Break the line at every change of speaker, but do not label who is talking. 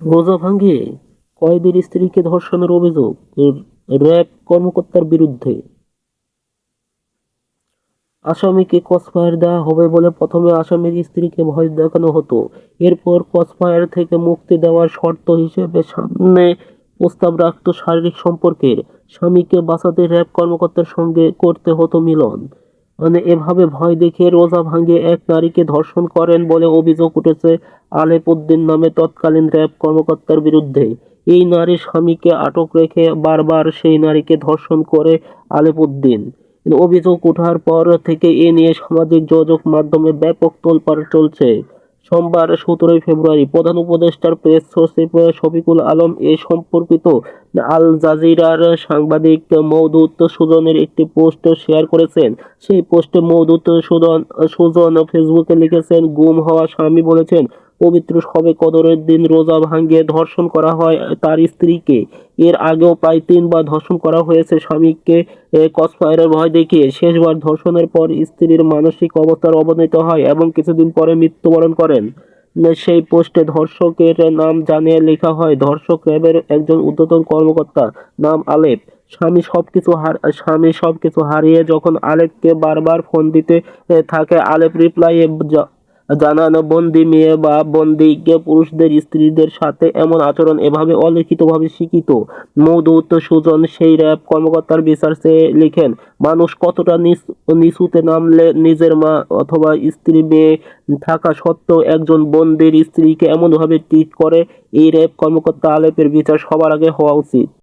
রোজা ভাঙ্গিয়ে কয়েদির স্ত্রীকে ধর্ষণের অভিযোগ র্যাব কর্মকর্তার বিরুদ্ধে। আসামিকে ক্রসফায়ার দেওয়া হবে বলে প্রথমে আসামির স্ত্রীকে ভয় দেখানো হতো। এরপর ক্রসফায়ার থেকে মুক্তি দেওয়ার শর্ত হিসেবে সামনে প্রস্তাব রাখত শারীরিক সম্পর্কের। স্বামীকে বাঁচাতে র্যাব কর্মকর্তার সঙ্গে করতে হতো মিলন। এভাবে ভয় দেখিয়ে রোজা ভাঙিয়ে এক নারীকে ধর্ষণ করেন বলে অভিযোগ উঠেছে আলেপুদ্দিন নামে তৎকালীন র্যাব কর্মকর্তার বিরুদ্ধে। এই নারীর স্বামীকে আটক রেখে বারবার সেই নারীকে ধর্ষণ করে আলেপুদ্দিন। অভিযোগ ওঠার পর থেকে এ নিয়ে সামাজিক যোগাযোগ মাধ্যমে ব্যাপক তোলপাড় চলছে। সোমবার সতেরোই ফেব্রুয়ারি প্রধান উপদেষ্টার প্রেস সচিব শফিকুল আলম এ সম্পর্কিত আল জাজিরার সাংবাদিক মৌদুত সুজনের একটি পোস্ট শেয়ার করেছেন। সেই পোস্টে মৌদুত সুজন সুজন ফেসবুকে লিখেছেন, গুম হওয়া স্বামী বলেছেন। পবিত্র সবে কদরের দিন রোজা ভাঙ্গিয়ে ধর্ষণ করা হয় তার স্ত্রীকে। এর আগেও প্রায় তিনবার ধর্ষণ করা হয়েছে স্বামীকে কসফায়ারের ভয় দেখিয়ে। শেষবার ধর্ষণের পর স্ত্রীর মানসিক অবস্থার অবনতি হয় এবং কিছুদিন পরে মৃত্যুবরণ করেন। সেই পোস্টে ধর্ষকের নাম জানিয়ে লেখা হয়, ধর্ষক র্যাবের একজন ঊর্ধ্বতন কর্মকর্তা, নাম আলেপ। স্বামী সবকিছু হার, স্বামী সবকিছু হারিয়ে যখন আলেপকে বারবার ফোন দিতে থাকে, আলেপ রিপ্লাই জানানো, বন্দি মেয়ে বা বন্দি পুরুষদের, স্ত্রীদের সাথে এমন আচরণ এভাবে অলিখিতভাবে স্বীকৃত? মৌদৌত সুজন সেই র্যাব কর্মকর্তার বিচার চেয়ে লিখেন, মানুষ কতটা নিচ- নিচুতে নামলে নিজের মা অথবা স্ত্রী মেয়ে থাকা সত্ত্বেও একজন বন্দির স্ত্রীকে এমনভাবে ট্রিট করে? এই র্যাব কর্মকর্তা আলেপের বিচার সবার আগে হওয়া উচিত।